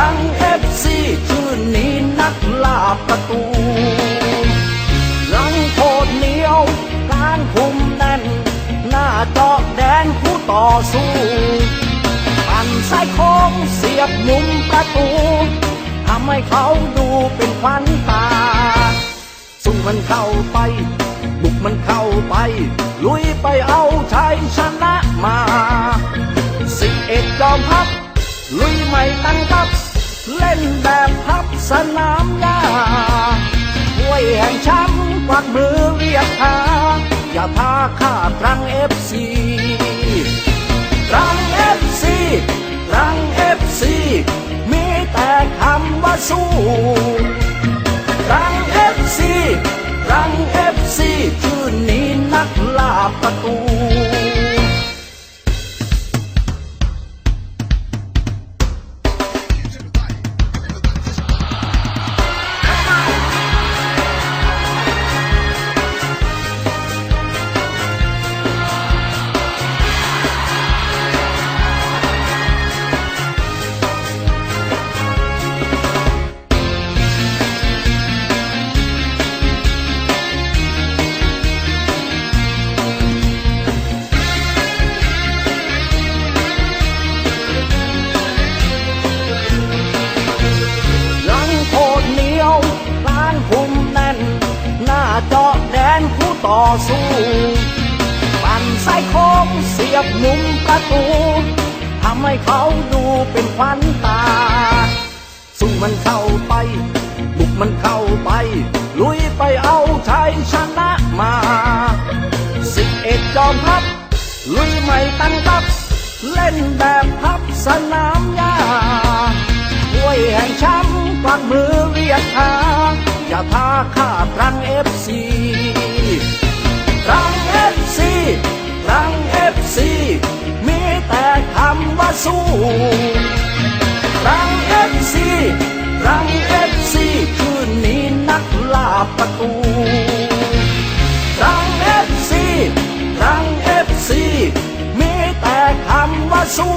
รังเอฟซีชื่อนี้นักล่าประตูหลังโคตรเหนียวการคุมแน่น หน้าจาะแดนคู่ต่อสู้ปั่นสายโค้งเสียบมุมประตูทำให้เขาดูเป็นควันตาสู้มันเข้าไป บุกมันเข้าไป ลุยไปเอาชัยชนะมาสิบเอ็ดจอมพับลุยไม่ตั้งกับ เล่นแบบพับสนามหญ้าห้วยแห่งช้ำกวักมือเรียกหา อย่าท้าข้าตรังเอฟซีรังเอฟซีรัง ต่อสู้ปั่นสายโค้งเสียบมุมประตูทำให้เขาดูเป็นควันตา สู้มันเข้าไป บุกมันเข้าไป ลุยไปเอาชัยชนะมาสิบเอ็ดจอมพับลุยไม่ตั้งกับเล่นแบบพับสนามหญ้าถ้วยแห่งชมป์กวักมือเรียกหาอย่าท้าข้าตรังเอฟซี รังเอฟซีรังเอฟซีมีแต่คำว่าสู้รังเอฟซีรังเอฟซีคืนนี้นักล่าประตูรังเอฟซีรังเอฟซีมีแต่คำว่าสู้